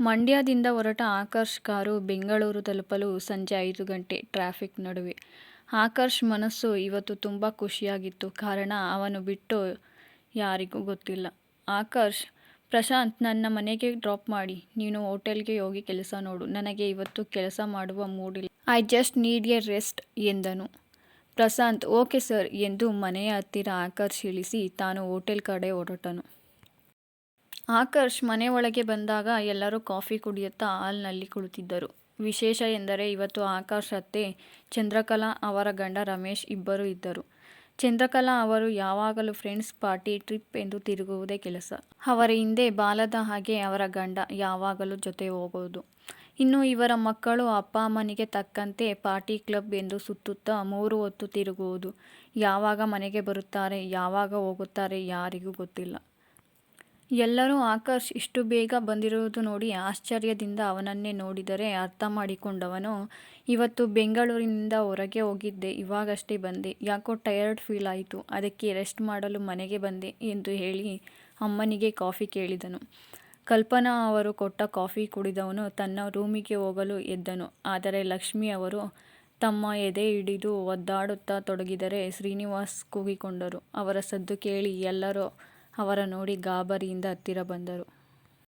ಮಂಡ್ಯದಿಂದ ಹೊರಟ ಆಕರ್ಷ್ ಕಾರು ಬೆಂಗಳೂರು ತಲುಪಲು ಸಂಜೆ ಐದು ಗಂಟೆ ಟ್ರಾಫಿಕ್ ನಡುವೆ. ಆಕರ್ಷ್ ಮನಸ್ಸು ಇವತ್ತು ತುಂಬ ಖುಷಿಯಾಗಿತ್ತು. ಕಾರಣ ಅವನು ಬಿಟ್ಟು ಯಾರಿಗೂ ಗೊತ್ತಿಲ್ಲ. ಆಕರ್ಷ್, ಪ್ರಶಾಂತ್ ನನ್ನ ಮನೆಗೆ ಡ್ರಾಪ್ ಮಾಡಿ. ನೀನು ಹೋಟೆಲ್ಗೆ ಹೋಗಿ ಕೆಲಸ ನೋಡು. ನನಗೆ ಇವತ್ತು ಕೆಲಸ ಮಾಡುವ ಮೂಡಿಲ್ಲ. I just need a rest ಎಂದನು. ಪ್ರಶಾಂತ್ ಓಕೆ ಸರ್ ಎಂದು ಮನೆಯ ಹತ್ತಿರ ಆಕರ್ಷ್ ಇಳಿಸಿ ತಾನು ಹೋಟೆಲ್ ಕಡೆ ಹೊರಟನು. ಆಕರ್ಷ್ ಮನೆ ಒಳಗೆ ಬಂದಾಗ ಎಲ್ಲರೂ ಕಾಫಿ ಕುಡಿಯುತ್ತಾ ಹಾಲ್ನಲ್ಲಿ ಕುಳಿತಿದ್ದರು. ವಿಶೇಷ ಎಂದರೆ ಇವತ್ತು ಆಕರ್ಷ್ ಅತ್ತೆ ಚಂದ್ರಕಲಾ, ಅವರ ಗಂಡ ರಮೇಶ್ ಇಬ್ಬರು ಇದ್ದರು. ಚಂದ್ರಕಲಾ ಅವರು ಯಾವಾಗಲೂ ಫ್ರೆಂಡ್ಸ್, ಪಾರ್ಟಿ, ಟ್ರಿಪ್ ಎಂದು ತಿರುಗುವುದೇ ಕೆಲಸ. ಅವರ ಹಿಂದೆ ಬಾಲದ ಹಾಗೆ ಅವರ ಗಂಡ ಯಾವಾಗಲೂ ಜೊತೆ ಹೋಗೋದು. ಇನ್ನು ಇವರ ಮಕ್ಕಳು ಅಪ್ಪ ಅಮ್ಮನಿಗೆ ತಕ್ಕಂತೆ ಪಾರ್ಟಿ, ಕ್ಲಬ್ ಎಂದು ಸುತ್ತುತ್ತಾ ಮೂರು ಹೊತ್ತು ತಿರುಗುವುದು. ಯಾವಾಗ ಮನೆಗೆ ಬರುತ್ತಾರೆ, ಯಾವಾಗ ಹೋಗುತ್ತಾರೆ ಯಾರಿಗೂ ಗೊತ್ತಿಲ್ಲ. ಎಲ್ಲರೂ ಆಕರ್ಷ್ ಇಷ್ಟು ಬೇಗ ಬಂದಿರುವುದು ನೋಡಿ ಆಶ್ಚರ್ಯದಿಂದ ಅವನನ್ನೇ ನೋಡಿದರೆ ಅರ್ಥ ಮಾಡಿಕೊಂಡವನು, ಇವತ್ತು ಬೆಂಗಳೂರಿನಿಂದ ಹೊರಗೆ ಹೋಗಿದ್ದೆ ಇವಾಗಷ್ಟೇ ಬಂದೆ. ಯಾಕೋ ಟಯರ್ಡ್ ಫೀಲ್ ಆಯಿತು. ಅದಕ್ಕೆ ರೆಸ್ಟ್ ಮಾಡಲು ಮನೆಗೆ ಬಂದೆ ಎಂದು ಹೇಳಿ ಅಮ್ಮನಿಗೆ ಕಾಫಿ ಕೇಳಿದನು. ಕಲ್ಪನಾ ಅವರು ಕೊಟ್ಟ ಕಾಫಿ ಕುಡಿದವನು ತನ್ನ ರೂಮಿಗೆ ಹೋಗಲು ಎದ್ದನು. ಆದರೆ ಲಕ್ಷ್ಮಿ ಅವರು ತಮ್ಮ ಎದೆ ಹಿಡಿದು ಒದ್ದಾಡುತ್ತಾ ತೊಡಗಿದರೆ ಶ್ರೀನಿವಾಸ್ ಕೂಗಿಕೊಂಡರು. ಅವರ ಸದ್ದು ಕೇಳಿ ಎಲ್ಲರೂ ಅವರ ನೋಡಿ ಗಾಬರಿಯಿಂದ ಹತ್ತಿರ ಬಂದರು.